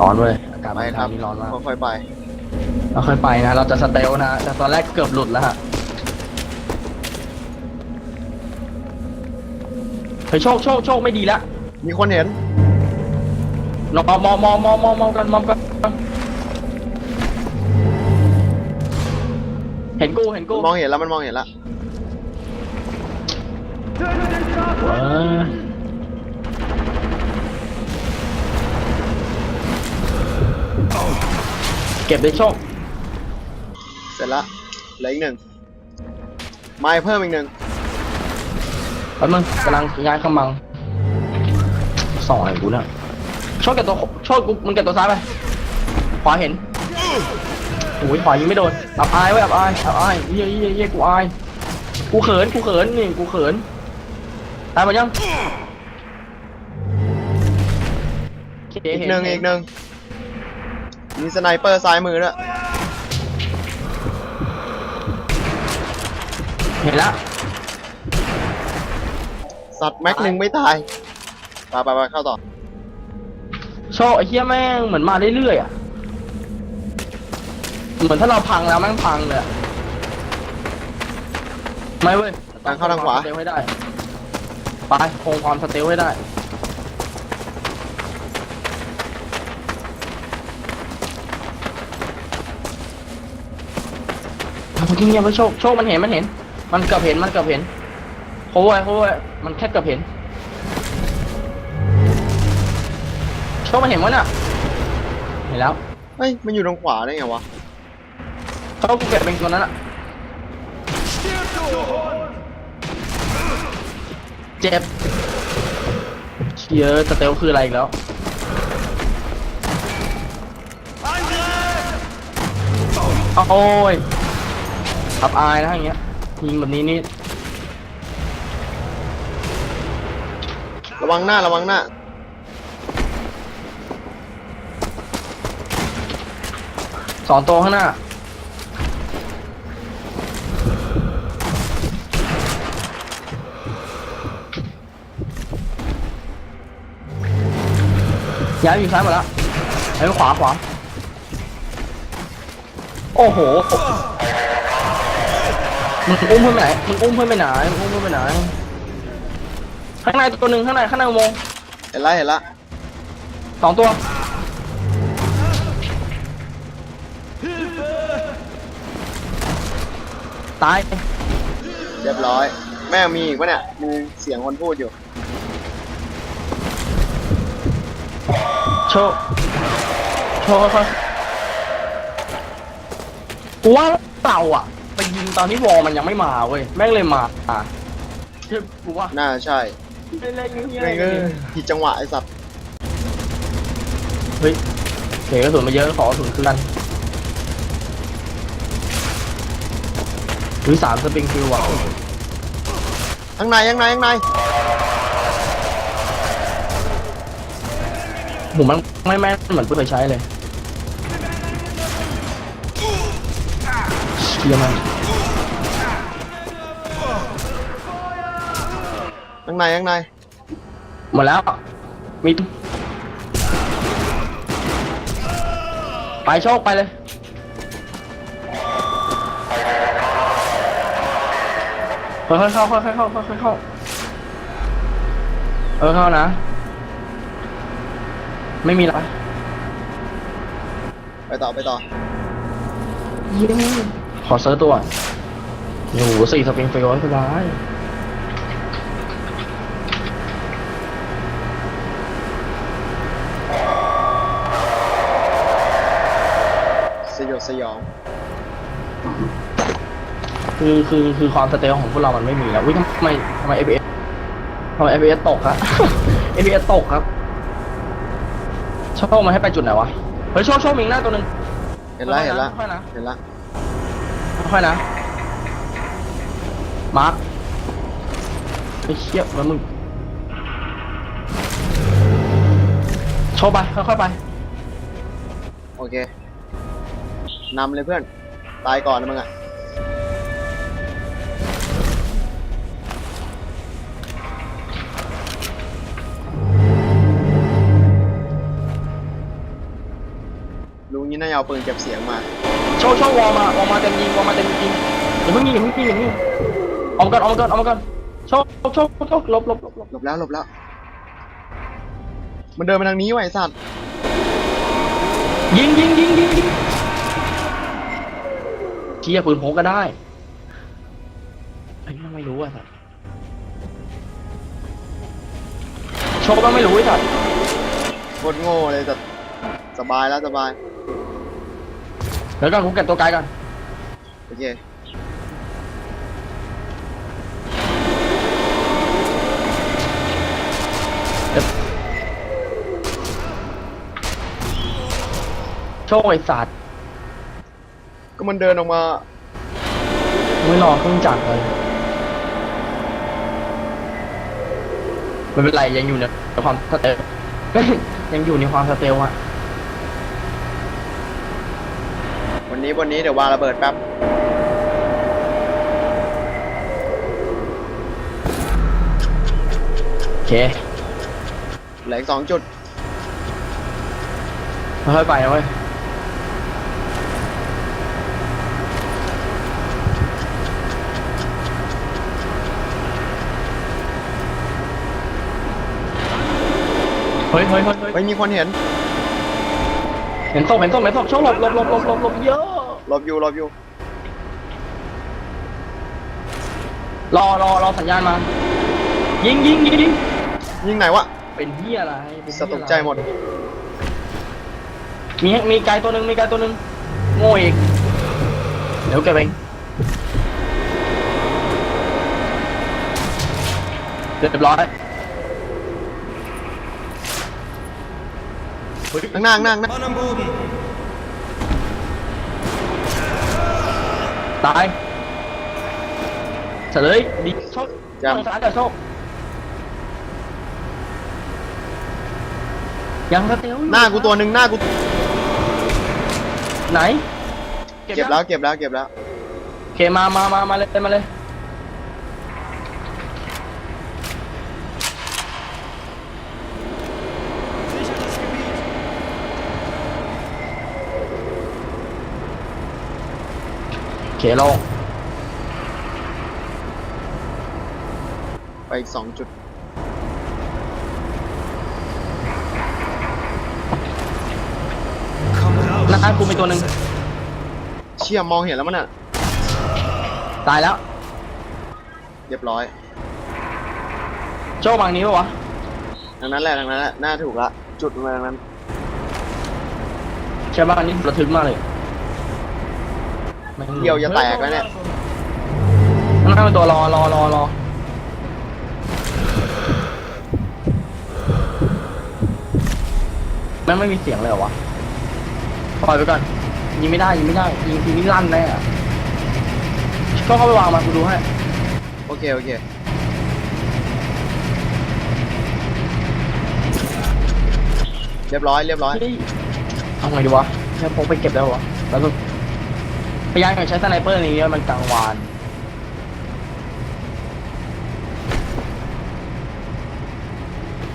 ร้อนเว้ยอากาศไปมันครับนี่ร้อนมากค่อยๆไป เราค่อยไปนะ เราจะสเตลนะ แต่ตอนแรกเกือบหลุดแล้วฮะเฮ้ยโชคโชคโชคไม่ดีแล้วมีคนเห็น เรามองมองมองมองมองมองกันมองกันเห็นกูเห็นกูมองเห็นแล้วมันมองเห็นแล้ว เว้ย เก็บได้โชค เสร็จแล้วเหลืออีกหนึ่งไม้เพิ่มอีกหนึ่งแป๊บนึงกำลังย้ายขมังส่องอะไรกูเนี่ยโชคเก็บตัวโชคกูมึงเก็บตัวซ้ายไปขวาเห็นโอ้ยขวายิงไม่โดนอับอายไว้ยอับอายอับอายเยี่ยเยี่ยเยี่ยกูอายกูเขินกูเขินนี่กูเขินตายหมดยังโเคอีกเห็หนึ่งอีกหนึ่ง มีสไนเปอร์ซ้ายมือด้วยเห็นแล้วสัตว์แม็กหนึ่งไม่ตายไปไปไปเข้าต่อโชคไอ้เหี้ยแม่งเหมือนมาเรื่อยๆอะ เหมือนถ้าเราพังแล้วแม่งพังเลยอะไม่เว้ยทางเข้าทางขวา สเตลให้ได้ ไปคงความสเตลให้ได้ เมื่อกี้เงียบไปโชคโชคมันเห็นมันเห็น มันเกือบเห็นมันเกือบเห็นโค้ยโค้ยมันแค่เกือบเห็นโชคมันเห็นวะน่ะเห็นแล้วเฮ้ยมันอยู่ตรงขวาได้ไงวะโชคกูเก็บเป็นตัวนั้นอะเจ็บเชียสเตลคืออะไรอีกแล้วโอ้ย อับอายนะอย่างเงี้ยยิงแบบนี้นี่ระวังหน้าระวังหน้า สองตัวข้างหน้า ย้ายไปอยู่ซ้ายหมดแล้วย้ายไปขวาขวา โอ้โห มึงอุ้มเพื่อนไปไหนมึงอุ้มเพื่อนไปไหนมึงอุ้มเพื่อนไปไหน ข้างในตัวหนึ่งข้างในข้างในอุโมงค์เห็นแล้วเห็นแล้วสองตัว ตายเรียบร้อย แม่งมีอีกปะเนี่ยมีเสียงคนพูดอยู่ โชว์โชว์ค่อยๆกูว่าเราอะ ไปยิงตอนที่วอลมันยังไม่มาเว้ยแม่งเลยมาอะใช่กูว่าน่าใช่เล่นๆเงี้ยแม่งเออผิดจังหวะไอ้สัตว์เฮ้ยเสียกระสุนมาเยอะขอกระสุนคืนกันหรือสามสปริงฟิลว่ะข้างในข้างในข้างในหมูมันไม่แม่นเหมือนเพิ่งเคยใช้เลย เชี่ยมันข้างในข้างในหมดแล้ว มีไปโชคไปเลย ค่อยๆเข้าค่อยๆเข้าค่อยๆเข้าเออเข้านะ ไม่มีละไปต่อไปต่อ เย้ ขอเซิร์ชตัวโอ้โหสี่สปริงฟิลสบาย สยดสยอง คือคือคือความสเตลของพวกเรามันไม่มีแล้วอุ้ยทำไมทำไม FPS ทำไม FPS ตกครับ FPS ตกครับโชคมันให้ไปจุดไหนวะ เฮ้ยโชคโชคมิงหน้าตัวหนึ่งเห็นแล้วเห็นแล้วค่อยๆนะ เห็นแล้ว ค่อยๆนะ มาร์คไอ้เชี่ยแล้วมึงโชว์ไป ค่อยๆไป โอเคนำเลยเพื่อน ตายก่อนนะมึงอะลุงนี่น่าจะเอาปืนเก็บเสียงมา ชว์โชว์วอลมาวอลมาเต็มยิงวอลมาเต็มยิงอย่าเพิ่งยิงอย่าเพิ่งยิงอย่าเพิ่งยิงออกมาก่อนออกมาก่อนออกมาก่อนโชว์โชว์โชว์หลบหลบหลบหลบหลบแล้วหลบแล้ว มันเดินมาทางนี้ว่ะไอ้สัตว์ยิงยิงยิงยิงยิงเชี่ยปืนพกก็ได้ไอ้ยังไม่รู้อะสัตว์โชว์ก็ไม่รู้ไอ้สัตว์โคตรโง่เลยแต่สบายแล้วสบาย เดี๋ยวก่อนกูเก็บตัวไกลก่อน โอเคโชว์ไอ้สัตว์ก็มันเดินออกมาไม่รอเครื่องจักรเลยไม่เป็นไรยังอยู่ในความสเตล ยังอยู่ในความสเตลอะ วั นนี้วันนี้เดี๋ยววางระเบิดแป๊บโอเคเหลืออีกสองจุดค่อยๆไปนะเว้ยเฮ้ยเฮ้ยเฮ้ยเฮ้ยไม่มีคนเห็นเห็นศพเห็นศพเห็นศพโชว์หลบหลบหลบหลบหลบหลบเยอะ หลบอยู่หลบอยู่รอรอรอสัญญาณมา ยิงยิงยิงยิงยิงไหนวะเป็นเฮียอะไรเป็นสเหี้ยตอะไรกใจหมดมีมีไกลตัวหนึ่งมีไกลตัวหนึ่งโง่อีกเดี๋ยวเก็บเองเรียบร้อยเฮ้ยข้างหน้าข้างหน้าข้างหน้า Mann am Boden! ตายเฉลยดีโชคจำทางซ้ายกับโชคยังสเตลอยู่หน้ากูตัวหนึ่งหน้ากูไหนเก็บยังแล้วเก็บแล้วเก็บแล้ว โอเคมามามามาเลยมาเลย Sicher das Gebiet! โอ เคลงไปอีกสองจุด Komm raus! หน้ากูมีตัวหนึ่งเชี่ยมองเห็นแล้วมันอะ ตายแล้ว เรียบร้อยโจ้บางนี้ปะวะทางนั้นแหละทางนั้นแหละหน้าถูกละ จุดมาทางนั้น ใช่ป่ะนนี้ระทึกมากเลย ม่งเดี่ยวจะแตกแล้วเนี่ยข้างหน้าเป็นตัวรอรอรอรอแม่งไม่มีเสียงเลยเหรอวะปล่อยไปก่อนยิงไม่ได้ยิงไม่ได้ยิงทีนี้ลั่นแน่อะก็เข้าไปวางมากูดูให้โอเคโอเคเรียบร้อยเรียบร้อยเฮ้ยเอาไงดีวะแค่พกไปเก็บแล้ววะแล้วก็ พยายามอย่าใช้สไนเปอร์ในนี้มันกลางวาน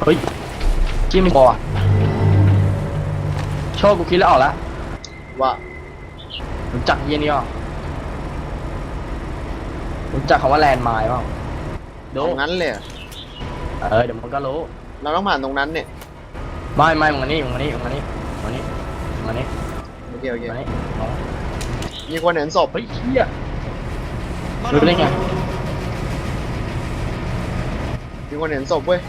เฮ้ยจิ้มบอลอะโชคกูคิดแล้วออกแล้วว่ารู้จักเยี่ยนี่ป่ะรู้จักคำว่าแลนด์ไมล์ป่ะตดูรงนั้นเลยเหรอเออเดี๋ยวมันก็รู้ เราต้องผ่านตรงนั้นเนี่ยไม่ไม่มึงมานี่มึงมานี่มึงมานี่มึงมานี่มึงมานี่โอเคโอเคมึงมานี่เอา มีคนเห็นศพเฮ้ยเชี่ย Mann รู้ am ได้ไง Boden! มีคนเห็นศพเว้ย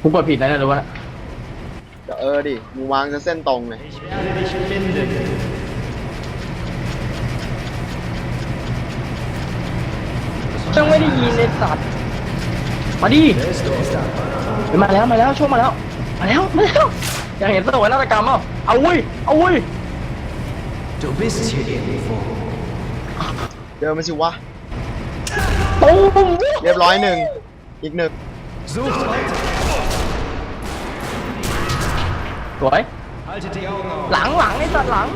กูเปิดผิดนะเนี่ยรู้ป่ะเดี๋ยวเออดิมึงวางจะเส้นตรงเลย Ich werde dich finden! จังไม่ได้ยินในสัตว์มาดิเฮ้ยมาแล้วมาแล้วโชคมาแล้วมาแล้วมาแล้วอ ยากเห็นสวยนาฏกรรมเปล่าเอาเว้ยเอาเว้ย Du bist hier irgendwo. เดินมาสิวะตูมเรียบร้อยหนึ่ง อีกหนึ่ง Sucht weiter! สวย Haltet die Augen auf! หลังหลังไอ้สัตว์หลัง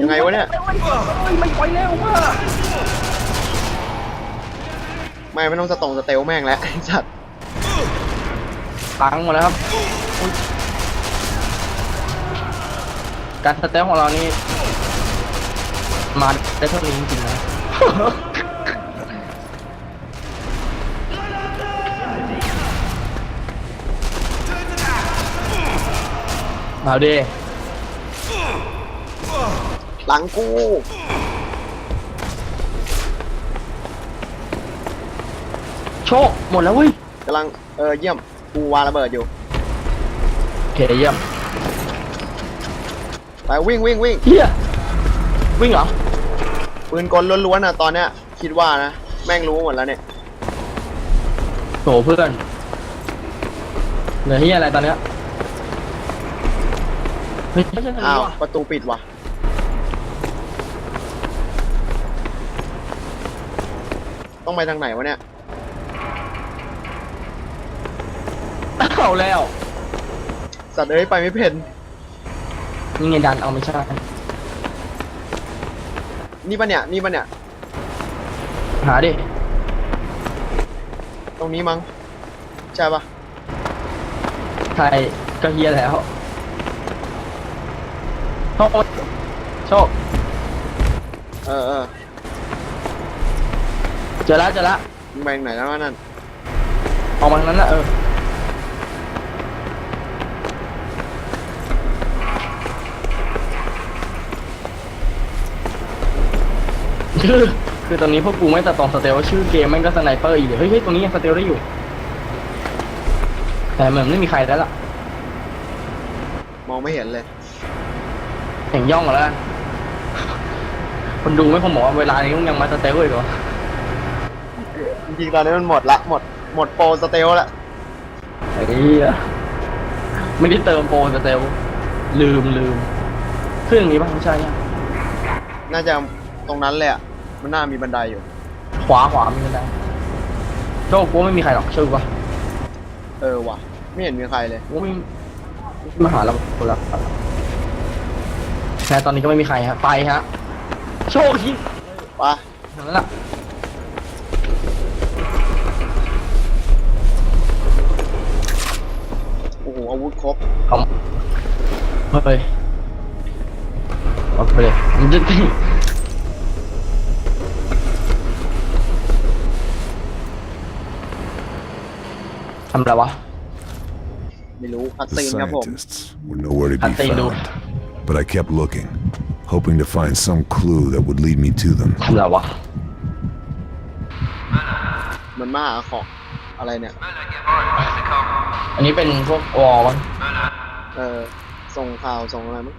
ยังไงวะเนี่ย เฮ้ยไม่ไหวแล้วว่ะไม่ไม่ต้องสตรงสเตลแม่งแล้วไอ้สัตว์ พังหมดแล้วครับอุ๊ยการสเตลของเรานี่มาได้เท่านี้จริงๆนะ มาดิหลังกู โชคหมดแล้วเว้ย กำลัง เออเยี่ยม กูวางระเบิดอยู่โอเคเยี่ยมไปวิ่งวิ่งวิ่งเฮียวิ่งเหรอปืนกลล้วนๆอะตอนเนี้ยคิดว่านะแม่งรู้หมดแล้วเนี่ยโถเพื่อนเหลือเฮียอะไรตอนเนี้ยเฮ้ยไม่ใช่ทางอ้านี้วว่ะประตูปิดว่ะต้องไปทางไหนวะเนี่ย เอาแล้ว สัตว์เอ้ยไปไม่เพ่นนี่ไงดันเอาไม่ใช่นี่ปะเนี่ยนี่ปะเนี่ย หาดิตรงนี้มั้งใช่ปะใครก็เฮียแล้วโชคโชคเออเออเจอแล้วเจอแล้วมึงไปทางไหนแล้ววะนั่น ออกมาทางนั้นแหละเออ คือคือตอนนี้พวกกูไม่ตัดต่อสเตลชื่อเกมแม่งก็สไนเปอร์อีกเดี๋ยวเฮ้ยเฮ้ยตรงนี้ยังสเตลได้อยู่ แต่เหมือนไม่มีใครแล้วล่ะมองไม่เห็นเลย เห็นย่องแล้วกันคนดูไม่คงบอกว่าเวลานี้มึงยังมาสเตลอีกเหรอจริงๆตอนนี้มันหมดละหมดหมดโปรสเตลละไอ้เหี้ยไม่ได้เติมโปรสเตลลืมลืมเครื่องนี้ป่ะไม่ใช่อะน่าจะตรงนั้นเลยอะ มันน่ามีบันไดอยู่ ขวาขวามีกันได้โชคกูว่าไม่มีใครหรอกเชื่อกูป่ะเออว่ะ ไม่เห็นมีใครเลย กูไม่มาหาเราคนละแค่ตอนนี้ก็ไม่มีใครฮะไปฮะ โชคยิงไปนั่นแหละโอ้โหอาวุธครบเอาเฮ้ยเอาไปเลยมันจะำอะไรวะ ไม่รู้คัด The ซีนครับผม scientists were nowhere to be Cut scene, dude. found. But I kept looking, hoping to find some clue that would lead me to them. ทำอะไรวะ มันมาหาของอะไรเนี่ย อันนี้เป็นพวกวอลมั้งเออส่งข่าวส่งอะไรมั้ง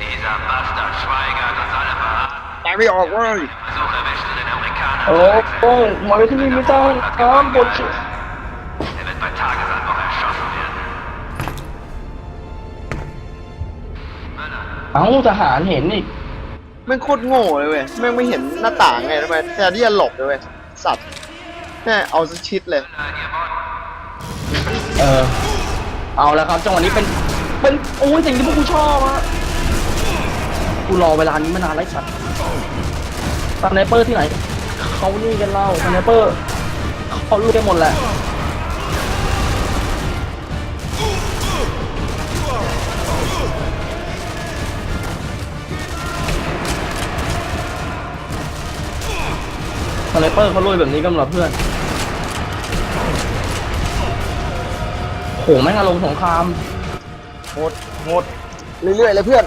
Dieser Bastard Schweiger und Salama ตายไม่ออกเว้ย Versuche erwischt den Amerikanern. โอ้โหมาไปที่นี่ไม่ต้องน้ำบดชิ Er wird bei Tagesanbruch erschossen werden. เอ้าทหารเห็นอีกแม่งโคตรโง่เลยเว้ยแม่งไม่เห็นหน้าต่างไงทำไมแทนที่จะหลบเลยเว้ยสัตว์แม่เอาซะชิดเลย เออ เอาแล้วครับจังหวะนี้เป็นเป็นโอ้ยสิ่งที่พวกกูชอบอะกูรอเวลานี้มานานแล้วไอ้สัตว์ สไนเปอร์ที่ไหนเขานี่กันเล่าสไนเปอร์เขารู้กันหมดแหละสไนเปอร์เขาลุยแบบนี้กันเหรอเพื่อนโหแม่งอารมณ์สงครามโหดโหดเรื่อยๆเลยเพื่อน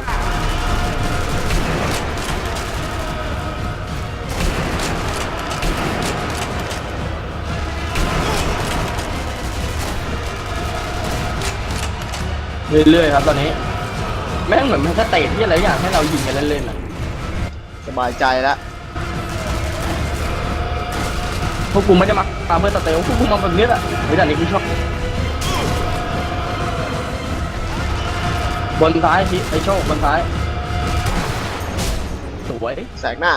เรื่อยๆครับตอนนี้ แม่งเหมือนมันสเตทที่อะไรอย่างให้เรายิงกันเล่นๆอะสบายใจแล้วพวกกูไม่ได้มาตามเพื่อสเตลพวกกูมาแบบนี้แหละเฮ้ยแต่อันนี้กูชอบบนซ้ายชิไอโชคบนซ้าย สวยแสกหน้า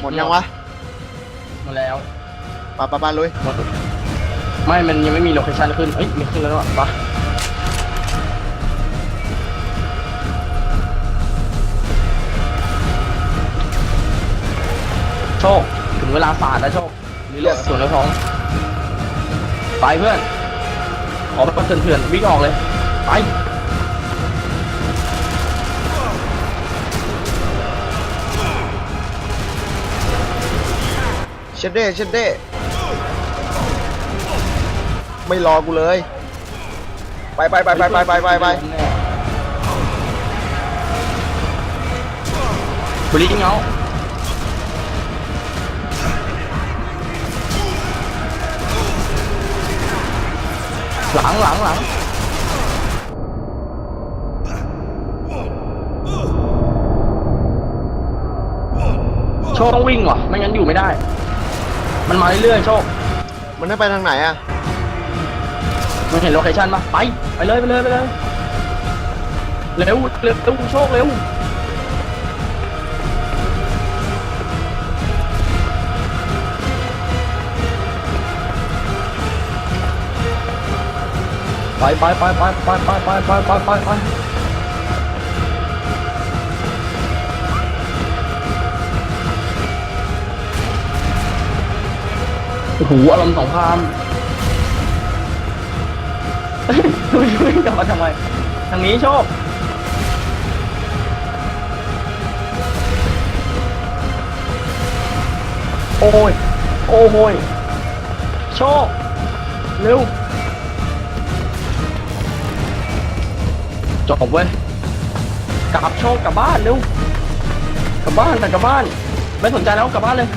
หมดยังวะมาแล้วปะปะปะลุยหมด ไม่ มันยังไม่มีโลเคชั่นขึ้น เอ้ยมีขึ้นแล้วอะปะโชค ถึงเวลาศาสตร์แล้วโชคมมีเลือดส่วนในท้อง ไปเพื่อน ออกไปเถื่อนๆวิ่งออกเลย ไป เชดเด้เชดเด้ ไม่รอกูเลย ไปไปไปไปไปไปไปไปบุรีเงาหลังหลังหลังโชคต้องวิ่งว่ะ ไม่งั้นอยู่ไม่ได้ มันมาเรื่อยๆโชค มันให้ไปทางไหนอะ มันเห็นโลเคชั่นปะไป ไปเลยไปเลยไปเลย เร็วเร็วเร็วโชคเร็ว ไปไปไปไปไปไปไปไปไปไปไปโอ้โหอารมณ์สงคราม วิ่งกลับมาทำไม ทางนี้โชค โอ้ย โอ้โหยโชค เร็ว จบเว้ย กลับโชคกลับบ้านเร็ว กลับบ้านแต่กลับบ้าน ไม่สนใจแล้วกลับบ้านเลย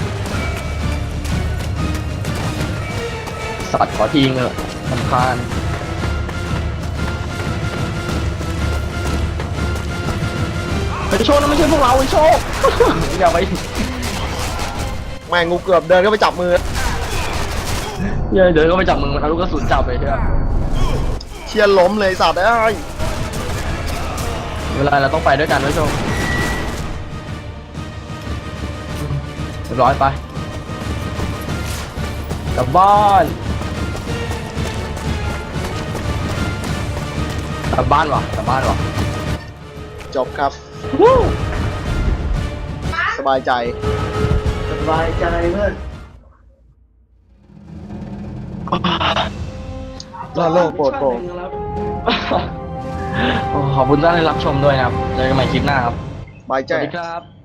สัตว์ขอทีเถอะสำคาญ ไอ้โชคนั่นไม่ใช่พวกเราไอ้โชค อย่าไปแม่งงูเกือบเดินเข้าไปจับมืออย่าเดินก็ไปจับมึงมันเอาลูกกระสุนจับไปใช่ไหมเชียร์ล้มเลยสัตว์เอ้ยเวลาเราต้องไปด้วยกันไว้โชคเรียบร้อยไปกลับบ้านกลับบ้านวะกลับบ้านวะจบครับวู้ สบายใจ สบายใจเพื่อนรอดโลกโปรดโปรด ขอบคุณท่านที่รับชมด้วยนะครับเจอกันใหม่คลิปหน้าครับ สบายสใจวัสดีครับ